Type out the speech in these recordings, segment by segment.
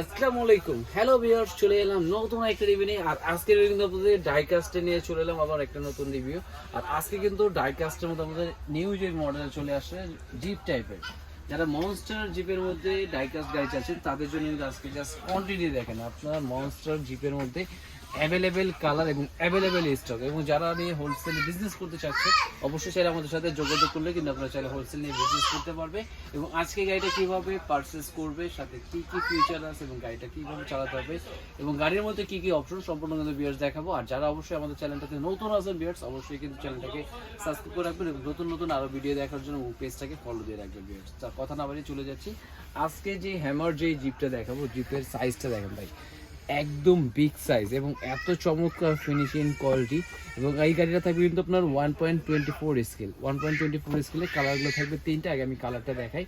আসসালামু আলাইকুম। Hello viewers চলে এলাম নতুন একটা রিভিউ নিয়ে। আর আজকে কিন্তু আপনাদের ডাইকাস্টে নিয়ে চলে এলাম, আবার একটা নতুন রিভিউ আর আজকে কিন্তু ডাইকাস্টের মধ্যে আমাদের নিউ যে মডেল চলে আসে জিপ টাইপের যারা মনস্টার জিপের মধ্যে ডাইকাস্ট গাড়ি চাচ্ছেন তাদের জন্য কিন্তু আজকে জাস্ট কোয়ান্টিটি দেখেন। আপনারা মনস্টার জিপের মধ্যে অ্যাভেলেবেল কালার এবং অ্যাভেলেবেল স্টক এবং যারা নিয়ে হোলসেলে বিজনেস করতে চাচ্ছে, অবশ্যই চাইলে আমাদের সাথে যোগাযোগ করলে কিন্তু আপনারা চাইলে হোলসেল নিয়ে বিজনেস করতে পারবে। এবং আজকে গাড়িটা কীভাবে পারচেস করবে, সাথে কি কি ফিউচার আছে এবং গাড়িটা কীভাবে চালাতে হবে, এবং গাড়ির মধ্যে কি কি অপশন সম্পূর্ণ কিন্তু বিয়ার্স দেখাবো। আর যারা অবশ্যই আমাদের চ্যানেলটাতে নতুন আছেন বিয়ার্স অবশ্যই কিন্তু চ্যানেলটাকে সাবস্ক্রাইব করে রাখবেন এবং নতুন নতুন আরও ভিডিও দেখার জন্য পেজটাকে ফলো দিয়ে রাখবেন বিয়ার্স তার কথা না বাড়িয়ে চলে যাচ্ছি। আজকে যে হ্যামার যে জিপটা দেখাবো জিপের সাইজটা দেখেন ভাই। একদম বিগ সাইজ এবং এত চমৎকার ফিনিশিং কোয়ালিটি এবং এই গাড়িটা থাকবে কিন্তু আপনার one point twenty four scale one point twenty four স্কেলে কালারগুলো থাকবে তিনটা, আগে আমি কালারটা দেখাই।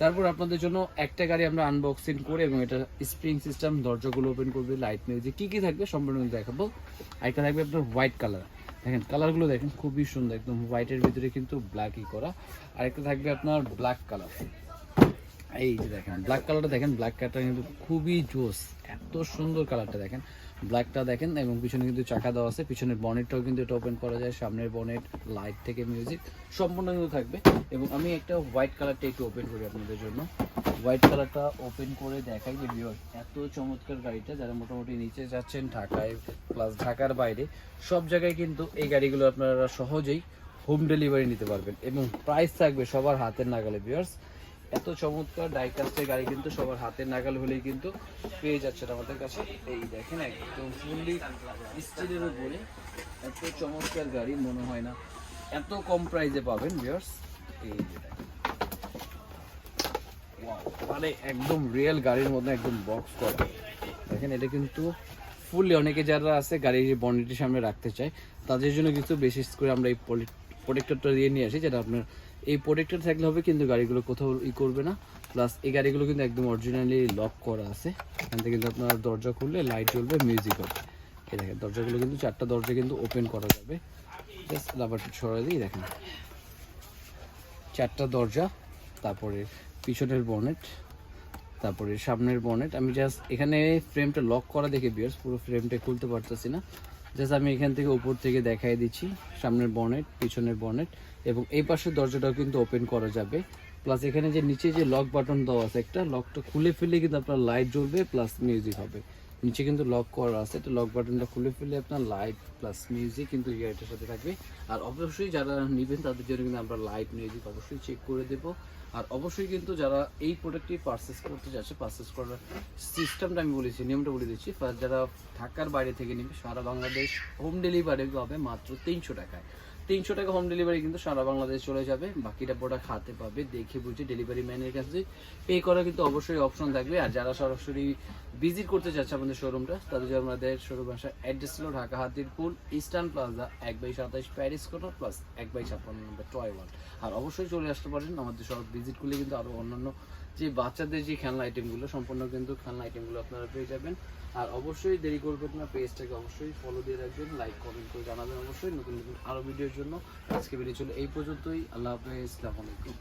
তারপর আপনাদের জন্য একটা গাড়ি আমরা আনবক্সিং করে এবং এটা স্প্রিং সিস্টেম দরজাগুলো ওপেন করবে লাইট মিউজিক কী কী থাকবে সম্পূর্ণ দেখাবো। আরেকটা থাকবে আপনার হোয়াইট কালার দেখেন কালারগুলো দেখেন, খুবই সুন্দর, একদম হোয়াইটের ভিতরে কিন্তু ব্ল্যাকই করা। আরেকটা থাকবে আপনার ব্ল্যাক কালার এই যে দেখেন ব্ল্যাক কালারটা দেখেন ব্ল্যাক কালারটা কিন্তু খুবই জোস, এত সুন্দর কালারটা দেখেন। ব্ল্যাকটা দেখেন, এবং পিছনে কিন্তু চাকা দেওয়া আছে, পিছনের বনেটটাও কিন্তু এটা ওপেন করা যায়, সামনের বনেট লাইট থেকে মিউজিক সম্পূর্ণ কিন্তু থাকবে। এবং আমি একটা হোয়াইট কালারটা একটু ওপেন করি আপনাদের জন্য। হোয়াইট কালারটা ওপেন করে দেখাই যে ভিউয়ার এত চমৎকার গাড়িটা, যারা মোটামুটি নিচে যাচ্ছেন ঢাকায় প্লাস ঢাকার বাইরে, সব জায়গায় কিন্তু এই গাড়িগুলো আপনারা সহজেই হোম ডেলিভারি নিতে পারবেন। এবং প্রাইস থাকবে সবার হাতের নাগালে ভিউয়ার্স এত চমৎকার ডাইকাস্টের গাড়ি কিন্তু সবার হাতের নাগাল হলেই কিন্তু পেয়ে যাচ্ছেন আমাদের কাছে। এই দেখেন একদম ফুললি স্টিলের উপরে এত চমৎকার গাড়ি, মনে হয় না এত কম প্রাইসে পাবেন ভিউয়ার্স এই মানে একদম রিয়েল গাড়ির মধ্যে একদম বক্স করা। দেখেন, এটা কিন্তু ফুললি অনেকে যারা আছে গাড়ির বনেটের সামনে রাখতে চায়, তাদের জন্য কিন্তু বিশেষ করে আমরা এই প্রোটেক্টরটা দিয়ে নিয়ে আসি, যেটা আপনার এই প্রোটেক্টর থাকলে হবে কিন্তু গাড়িগুলো কোথাও ই করবে না। প্লাস এই গাড়িগুলো কিন্তু একদম অরিজিনালি লক করা আছে। এখান থেকে কিন্তু আপনার দরজা খুললে লাইট জ্বলবে মিউজিক হবে। এই দেখেন, দরজাগুলো কিন্তু চারটা দরজা কিন্তু ওপেন করা যাবে। জাস্ট লাভারটা ছড়া দিই, দেখেন। চারটা দরজা, তারপরে পিছনের বনেট তারপরে সামনের বনেট আমি জাস্ট এখানে ফ্রেমটা লক করা দেখে বিয়ার্স পুরো ফ্রেমটা খুলতে পারতেছি না। জাস্ট আমি এখান থেকে উপর থেকে দেখাই দিচ্ছি, সামনের বনেট, পিছনের বনেট, এবং এই পাশের দরজাটাও কিন্তু ওপেন করা যাবে। প্লাস এখানে যে নিচে যে লক বাটন দেওয়া আছে একটা লকটা খুলে ফেলে কিন্তু আপনার লাইট জ্বলবে প্লাস মিউজিক হবে। নিচে কিন্তু লক করা আছে। তো লক বাটনটা খুলে ফেলে আপনার লাইট প্লাস মিউজিক কিন্তু এই গাড়িটার সাথে থাকবে। আর অবশ্যই যারা নেবেন, তাদের জন্য কিন্তু আমরা লাইট মিউজিক অবশ্যই চেক করে দেবো। আর অবশ্যই কিন্তু যারা এই প্রোডাক্টটি পারচেস করতে যাচ্ছে পারচেস করার সিস্টেমটা আমি বলেছি নিয়মটা বলে দিচ্ছি। ফার্স্ট যারা ঢাকার বাইরে থেকে নেবে, সারা বাংলাদেশ হোম ডেলিভারি পাবে মাত্র তিনশো টাকায়। তিনশো টাকা হোম ডেলিভারি কিন্তু সারা বাংলাদেশ চলে যাবে। বাকিটা প্রোডাক্ট হাতে পাবে, দেখে বুঝে ডেলিভারি ম্যানের কাছে পে করা কিন্তু অবশ্যই অপশন থাকবে। আর যারা সরাসরি ভিজিট করতে চাচ্ছে আমাদের শোরুমটা তাদের জন্য আমাদের শোরুম আসার অ্যাড্রেস ছিল ঢাকা হাতিরপুল ইস্টার্ন প্লাজা এক বাই সাতাইশ প্যারিস কোটো প্লাস এক বাই ছাপ্পান্ন নম্বর টয় ওয়ান আর অবশ্যই চলে আসতে পারেন, আমাদের সব ভিজিট করলে কিন্তু আরও অন্যান্য যে বাচ্চাদের যে খেলনা আইটেমগুলো সম্পূর্ণ কিন্তু খেলনা আইটেমগুলো আপনারা পেয়ে যাবেন। আর অবশ্যই দেরি করবেন না, পেজটাকে অবশ্যই ফলো দিয়ে রাখবেন লাইক কমেন্ট করে জানাবেন অবশ্যই। নতুন নতুন আরও ভিডিওর জন্য আজকে ভিডিও চলে এই পর্যন্তই। আল্লাহ হাফেজ আলাইকুম।